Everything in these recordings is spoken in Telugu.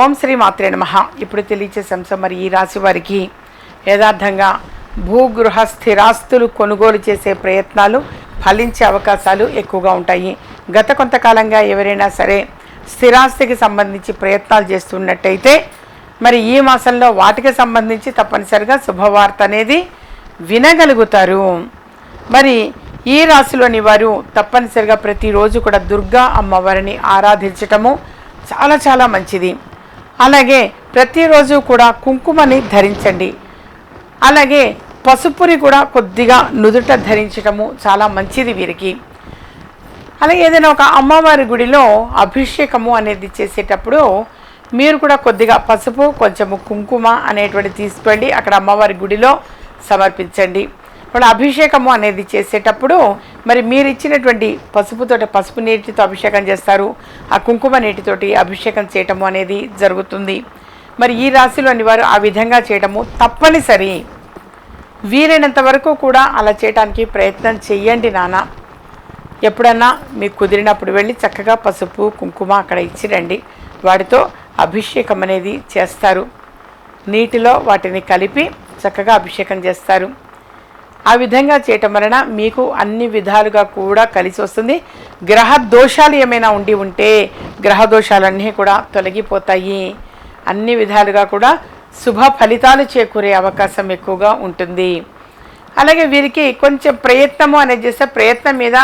ఓం శ్రీ మాత్రే నమ. ఇప్పుడు తెలియచేసే అంశం మరి ఈ రాశి వారికి యథార్థంగా భూగృహ స్థిరాస్తులు కొనుగోలు చేసే ప్రయత్నాలు ఫలించే అవకాశాలు ఎక్కువగా ఉంటాయి. గత కొంతకాలంగా ఎవరైనా సరే స్థిరాస్తికి సంబంధించి ప్రయత్నాలు చేస్తున్నట్టయితే మరి ఈ మాసంలో వాటికి సంబంధించి తప్పనిసరిగా శుభవార్త అనేది వినగలుగుతారు. మరి ఈ రాశిలోని వారు తప్పనిసరిగా ప్రతిరోజు కూడా దుర్గా అమ్మవారిని ఆరాధించటము చాలా చాలా మంచిది. అలాగే ప్రతిరోజు కూడా కుంకుమని ధరించండి. అలాగే పసుపుని కూడా కొద్దిగా నుదుట ధరించటము చాలా మంచిది వీరికి. అలాగే ఏదైనా ఒక అమ్మవారి గుడిలో అభిషేకము అనేది చేసేటప్పుడు మీరు కూడా కొద్దిగా పసుపు కొంచెము కుంకుమ అనేటువంటి తీసుకెళ్ళి అక్కడ అమ్మవారి గుడిలో సమర్పించండి. ఇప్పుడు అభిషేకము అనేది చేసేటప్పుడు మరి మీరు ఇచ్చినటువంటి పసుపుతోటి పసుపు నీటితో అభిషేకం చేస్తారు. ఆ కుంకుమ నీటితోటి అభిషేకం చేయటము అనేది జరుగుతుంది. మరి ఈ రాశిలోని వారు ఆ విధంగా చేయటము తప్పనిసరి. వీలైనంత వరకు కూడా అలా చేయడానికి ప్రయత్నం చెయ్యండి నాన్న. ఎప్పుడన్నా మీకు కుదిరినప్పుడు వెళ్ళి చక్కగా పసుపు కుంకుమ అక్కడ ఇచ్చిరండి వాటితో అభిషేకం అనేది చేస్తారు. నీటిలో వాటిని కలిపి చక్కగా అభిషేకం చేస్తారు. ఆ విధంగా చేయటం వలన మీకు అన్ని విధాలుగా కూడా కలిసి వస్తుంది. గ్రహ దోషాలు ఏమైనా ఉండి ఉంటే గ్రహ దోషాలన్నీ కూడా తొలగిపోతాయి. అన్ని విధాలుగా కూడా శుభ ఫలితాలు చేకూరే అవకాశం ఎక్కువగా ఉంటుంది. అలాగే వీరికి కొంచెం ప్రయత్నము అనేది చేస్తే ప్రయత్నం మీద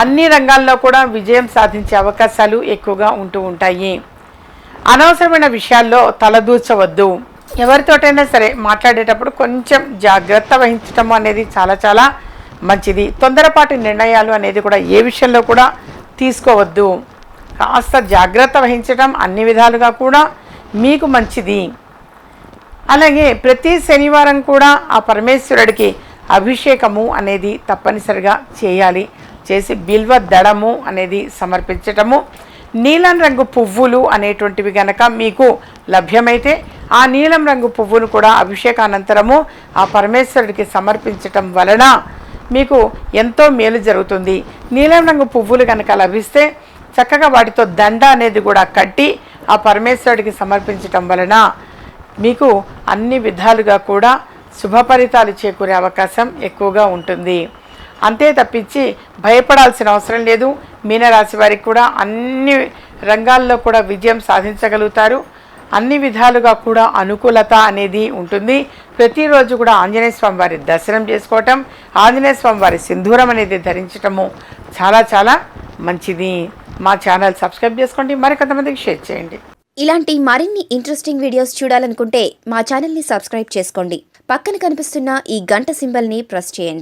అన్ని రంగాల్లో కూడా విజయం సాధించే అవకాశాలు ఎక్కువగా ఉంటూ ఉంటాయి. అనవసరమైన విషయాల్లో తలదూర్చవద్దు. ఎవరితోటైనా సరే మాట్లాడేటప్పుడు కొంచెం జాగ్రత్త వహించటం అనేది చాలా చాలా మంచిది. తొందరపాటి నిర్ణయాలు అనేది కూడా ఏ విషయంలో కూడా తీసుకోవద్దు. కాస్త జాగ్రత్త వహించటం అన్ని విధాలుగా కూడా మీకు మంచిది. అలాగే ప్రతి శనివారం కూడా ఆ పరమేశ్వరుడికి అభిషేకము అనేది తప్పనిసరిగా చేయాలి. చేసి బిల్వ దడము అనేది సమర్పించటము. నీలం రంగు పువ్వులు అనేటువంటివి గనక మీకు లభ్యమైతే ఆ నీలం రంగు పువ్వును కూడా అభిషేకానంతరము ఆ పరమేశ్వరుడికి సమర్పించటం వలన మీకు ఎంతో మేలు జరుగుతుంది. నీలం రంగు పువ్వులు కనుక లభిస్తే చక్కగా వాటితో దండ అనేది కూడా కట్టి ఆ పరమేశ్వరుడికి సమర్పించటం వలన మీకు అన్ని విధాలుగా కూడా శుభ ఫలితాలు చేకూరే అవకాశం ఎక్కువగా ఉంటుంది. అంతే తప్పించి భయపడాల్సిన అవసరం లేదు. మీనరాశి వారికి కూడా అన్ని రంగాల్లో కూడా విజయం సాధించగలుగుతారు. అన్ని విధాలుగా కూడా అనుకూలత అనేది ఉంటుంది. ప్రతిరోజు కూడా ఆంజనేయ స్వామి వారి దర్శనం చేసుకోవటం ఆంజనేయ స్వామి వారి సింధూరం అనేది ధరించటము చాలా చాలా మంచిది. మా ఛానల్ సబ్స్క్రైబ్ చేసుకోండి మరికొంతమందికి షేర్ చేయండి. ఇలాంటి మరిన్ని ఇంట్రెస్టింగ్ వీడియోస్ చూడాలనుకుంటే మా ఛానల్ని సబ్స్క్రైబ్ చేసుకోండి. పక్కన కనిపిస్తున్న ఈ గంట సింబల్ని ప్రెస్ చేయండి.